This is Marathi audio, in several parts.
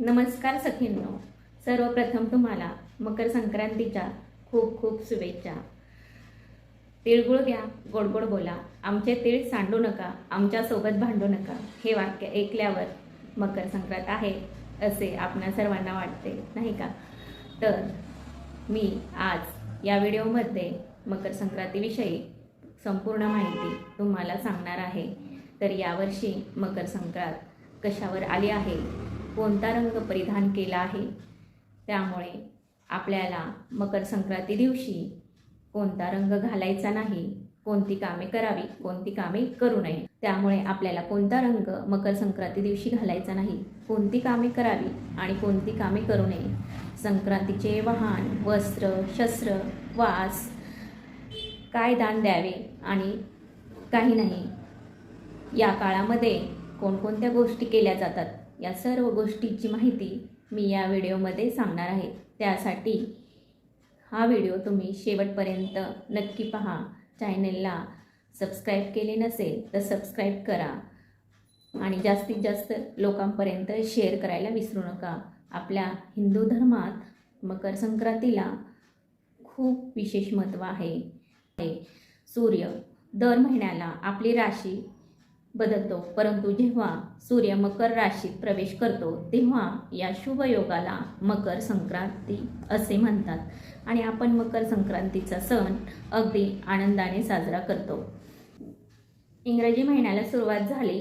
नमस्कार सखींनो. सर्वप्रथम तुम्हाला मकर संक्रांतीच्या खूप खूप शुभेच्छा. तिळगुळ घ्या गोड गोड बोला. आमचे तीळ सांडू नका आमच्यासोबत भांडू नका. हे वाक्य ऐकल्यावर मकर संक्रांत आहे असे आपणा सर्वांना वाटते नाही का? तर मी आज या व्हिडिओमध्ये मकर संक्रांतीविषयी संपूर्ण माहिती तुम्हाला सांगणार आहे. तर यावर्षी मकर संक्रांत कशावर आली आहे? कोणता रंग परिधान केला आहे? त्यामुळे आपल्याला मकर संक्रांती दिवशी कोणता रंग घालायचा नाही कोणती कामे करावी कोणती कामे करू नये. त्यामुळे आपल्याला कोणता रंग मकर संक्रांती दिवशी घालायचा नाही कोणती कामे करावी आणि कोणती कामे करू नये. संक्रांतीचे वाहन वस्त्र शस्त्र वास काय दान द्यावे आणि काही नाही. या काळामध्ये कोणकोणत्या गोष्टी केल्या जातात? या सर्व गोष्टीची माहिती मी या व्हिडिओमध्ये सांगणार आहे. त्यासाठी हा व्हिडिओ तुम्ही शेवटपर्यंत नक्की पहा. चॅनलला सबस्क्राईब केले नसेल तर सबस्क्राईब करा आणि जास्तीत जास्त लोकांपर्यंत शेअर करायला विसरू नका. आपल्या हिंदू धर्मात मकर संक्रांतीला खूप विशेष महत्त्व आहे. आहे. सूर्य दर महिन्याला आपली राशी बदलतो. परंतु जेव्हा सूर्य मकर राशीत प्रवेश करतो तेव्हा या शुभ योगाला मकर संक्रांती असे म्हणतात. आणि आपण मकर संक्रांतीचा सण अगदी आनंदाने साजरा करतो. इंग्रजी महिन्याला सुरुवात झाली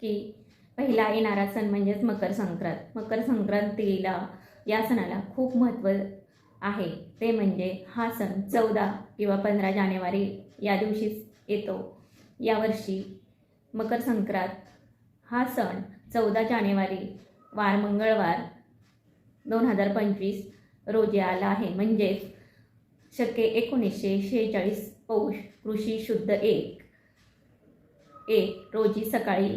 की पहिला येणारा सण म्हणजेच मकर संक्रांत. मकर संक्रांतीला या सणाला खूप महत्त्व आहे. ते म्हणजे हा सण चौदा किंवा पंधरा जानेवारी या दिवशीच येतो. यावर्षी मकर संक्रांत हा सण चौदा जानेवारी वार मंगळवार दोन हजार पंचवीस रोजी आला आहे. म्हणजेच शके एकोणीसशे शेहेचाळीस पौष कृषी शुद्ध एक. एक रोजी सकाळी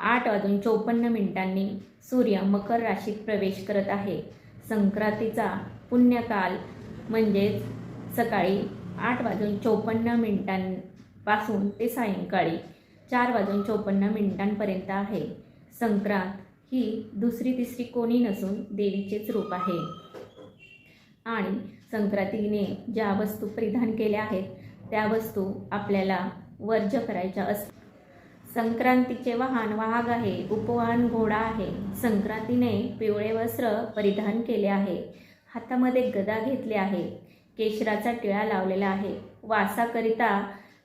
आठ वाजून चोपन्न मिनिटांनी सूर्य मकर राशीत प्रवेश करत आहे. संक्रांतीचा पुण्यकाल म्हणजेच सकाळी आठ वाजून चोपन्न मिनिटांपासून ते सायंकाळी चार वाजून चोपन्न मिनिटांपर्यंत आहे. संक्रांत ही दुसरी तिसरी कोणी नसून देवीचेच रूप आहे. आणि संक्रांतीने ज्या वस्तू परिधान केल्या आहेत त्या वस्तू आपल्याला वर्ज करायच्या असतात संक्रांतीचे वाहन वाहक आहे उपवाहन घोडा आहे. संक्रांतीने पिवळे वस्त्र परिधान केले आहे. हातामध्ये गदा घेतले आहे. केशराचा टिळा लावलेला आहे. वासाकरिता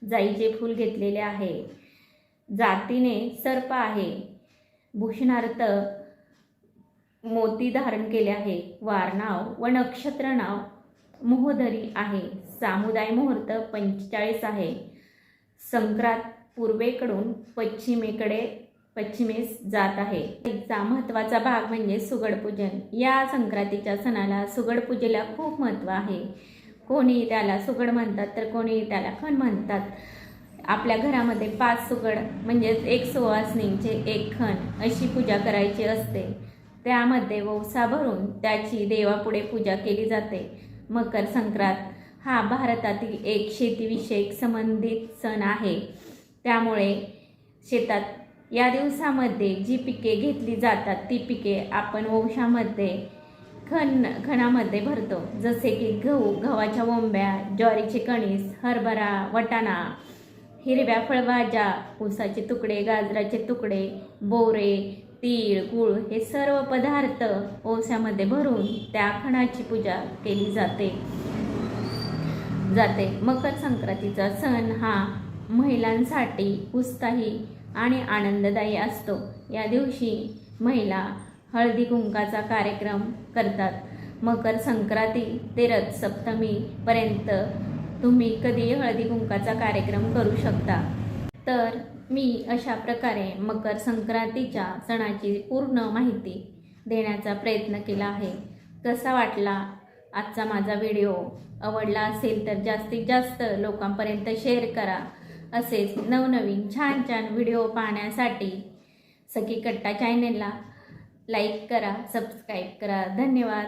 जाईचे फूल घेतलेले आहे. जातीने सर्प आहे. भूषणार्थ मोती धारण केले आहे. वारनाव व नक्षत्र नाव मोहधरी आहे. सामुदाय मुहूर्त पंचेचाळीस आहे. संक्रांत पूर्वेकडून पश्चिमेकडे पश्चिमेस जात आहे. तिचा महत्त्वाचा भाग म्हणजे सुगडपूजन या संक्रांतीच्या सणाला सुगडपूजेला खूप महत्त्व आहे. कोणी त्याला सुगड म्हणतात तर कोणी त्याला खण म्हणतात. आपल्या घरामध्ये पाच सुगड म्हणजेच एक सुवासनींचे एक खण अशी पूजा करायची असते. त्यामध्ये वौसा भरून त्याची देवापुढे पूजा केली जाते. मकर संक्रांत हा भारतातील एक शेतीविषयक संबंधित सण आहे. त्यामुळे शेतात या दिवसामध्ये जी पिके घेतली जातात ती पिके आपण वंशामध्ये खण खणामध्ये भरतो. जसे की गहू गव्हाच्या वोंब्या ज्वारीचे कणीस हरभरा वटाणा हिरव्या फळभाज्या ऊसाचे तुकडे गाजराचे तुकडे बोरे तीळ गुळ हे सर्व पदार्थ ओसामध्ये भरून त्या खणाची पूजा केली जाते. जाते. मकर संक्रांतीचा सण हा महिलांसाठी उत्साही आणि आनंददायी असतो. या दिवशी महिला हळदी कुंकाचा कार्यक्रम करतात. मकर संक्रांती ते रथ सप्तमीपर्यंत तुम्ही कधीही हळदी कुंकाचा कार्यक्रम करू शकता. तर मी अशा प्रकारे मकर संक्रांतीच्या सणाची पूर्ण माहिती देण्याचा प्रयत्न केला आहे. कसा वाटला आजचा माझा व्हिडिओ? आवडला असेल तर जास्तीत जास्त लोकांपर्यंत शेअर करा. असेच नवनवीन छान छान व्हिडिओ पाहण्यासाठी सखी कट्टा चॅनलला लाईक करा सबस्क्राईब करा. धन्यवाद.